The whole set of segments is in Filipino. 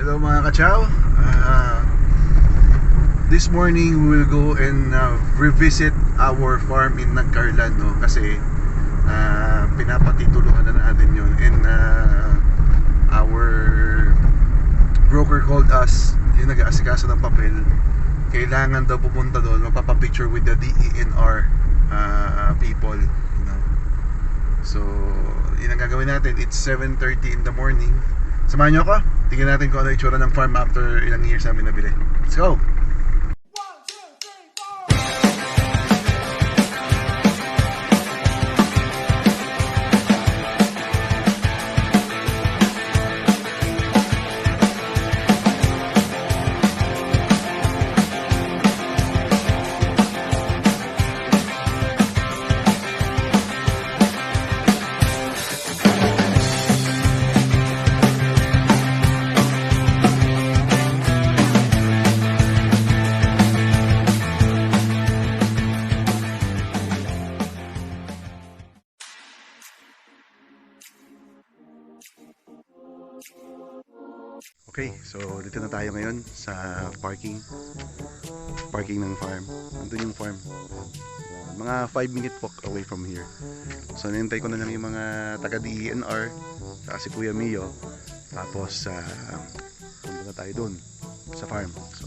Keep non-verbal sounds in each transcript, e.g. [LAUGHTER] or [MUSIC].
Hello mga kachaw. Uh, this morning we will go and uh, revisit our farm in Nagcarlan no? Kasi uh, pinapatituluhan na natin yun. And uh, our broker called us. Yung nag-aasikaso ng papel. Kailangan daw pupunta doon. Magpapapicture with the DENR uh, people you know? So yun ang gagawin natin. It's 7.30 in the morning samahan nyo ako. Tingnan natin kung ano itsura ng farm after ilang years namin nabili. Let's go Okay, so dito na tayo ngayon sa parking. Parking ng farm. Andun yung farm. Mga 5 minute walk away from here. So nintay ko na lang yung mga taga DENR saka si Kuya Mio. Tapos uh, punta na tayo dun sa farm. So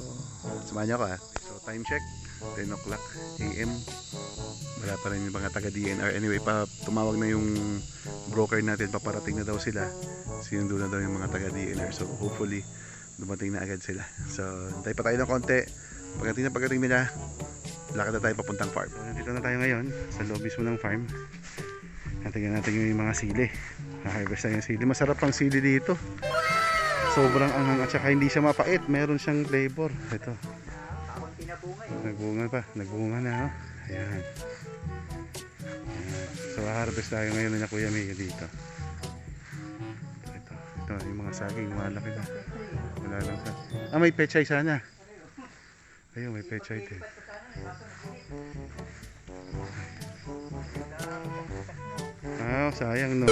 samahan niyo ako ha. So time check 10 o'clock AM. Wala pa rin yung mga taga DNR. Anyway, pa tumawag na yung broker natin. Paparating na daw sila. Sinundo na daw yung mga taga DNR. So hopefully, dumating na agad sila. So, hintay pa tayo ng konti. Pagdating na pagdating nila, lakad na tayo papuntang farm. So, nandito na tayo ngayon sa loob mismo ng farm. Natingnan natin yung mga sili. Na-harvest na yung sili. Masarap ang sili dito. Sobrang anghang at saka hindi siya mapait. Meron siyang flavor. Ito. Nagbunga pa. Nagbunga na. Oh. Ayan. Ayan. So, harvest tayo ngayon na Kuya Mio dito. Ito. Ito. Yung mga saging. Malaki na. Wala lang sa... Ah, may pechay sana. Ayun, may pechay din. Ah, sayang no.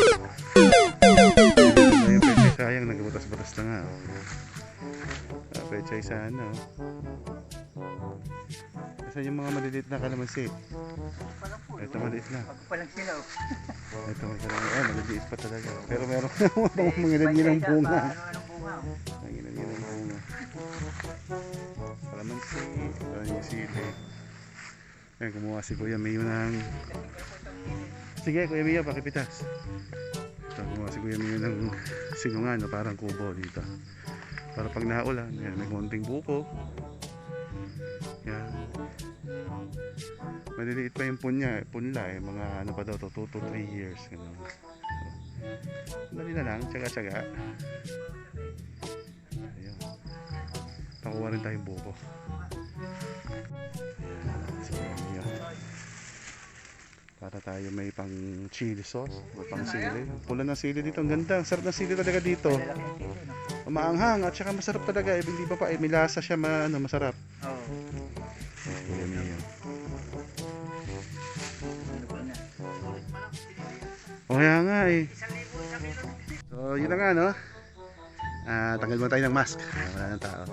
Ayun, pechay sayang. Nagbutas-butas na nga. oh. Ah, pechay sana. Oh. Kasi yung mga maliliit na kalamansi. Ito maliit na. Pagpalang sila. oh. [LAUGHS] Ito magkakaroon. Eh, maliliit pa talaga. Pero meron [LAUGHS] mga mga nangilang bunga. Ano, anong bunga? oh? Bunga. Kalamansi. Ito yung sili. Ayan, kumuha si Kuya Mayo ng... Sige, Kuya Mayo, pakipitas. Ito, kumuha si Kuya Mayo ng sinungan, parang kubo dito. Para pag naulan, yan, may konting buko. Yan. Maliliit pa yung punya, punla eh, mga ano pa daw to, 2 to 3 years. Ganun. So, dali na lang, tsaga-tsaga. Ayun. Pakuha rin tayong buko. Ayan, so, yun. Para tayo may pang chili sauce o pang sili. Pula ng sili dito, ang ganda. Ang sarap ng sili talaga dito. Lalaki ng sili, no? Maanghang at saka masarap talaga. Eh, hindi pa pa, eh, may lasa siya, ma, ano, masarap. Oo. Kuya Mio. O kaya nga eh. So yun na nga no. Ah, tanggal muna tayo ng mask. Ah, wala nang tao.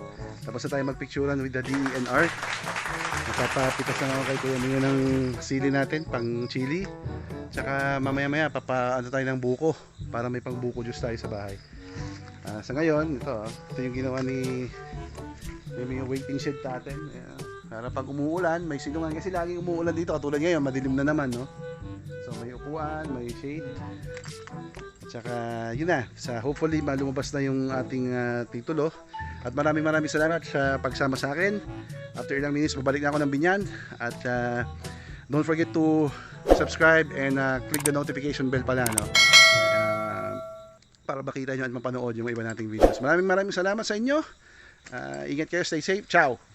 Tapos na tayo magpicturean with the DENR. Magpapapitas na ako kay Kuya Mio ng sili natin, pang chili. Tsaka mamaya maya papa ano tayo ng buko para may pang buko juice tayo sa bahay. Ah, sa ngayon, ito, oh, ito yung ginawa ni yung mga waiting shed natin. Para pag umuulan, may silungan kasi laging umuulan dito katulad ngayon, madilim na naman, no. So may upuan, may shade. Tsaka yun na, sa hopefully malumabas na yung ating ah, titulo. At maraming maraming salamat sa pagsama sa akin. After ilang minutes, babalik na ako ng binyan. At ah, don't forget to subscribe and ah, click the notification bell pala, no? Ah, para makita nyo at mapanood yung iba nating videos. Maraming maraming salamat sa inyo. Ah, ingat kayo, stay safe. Ciao!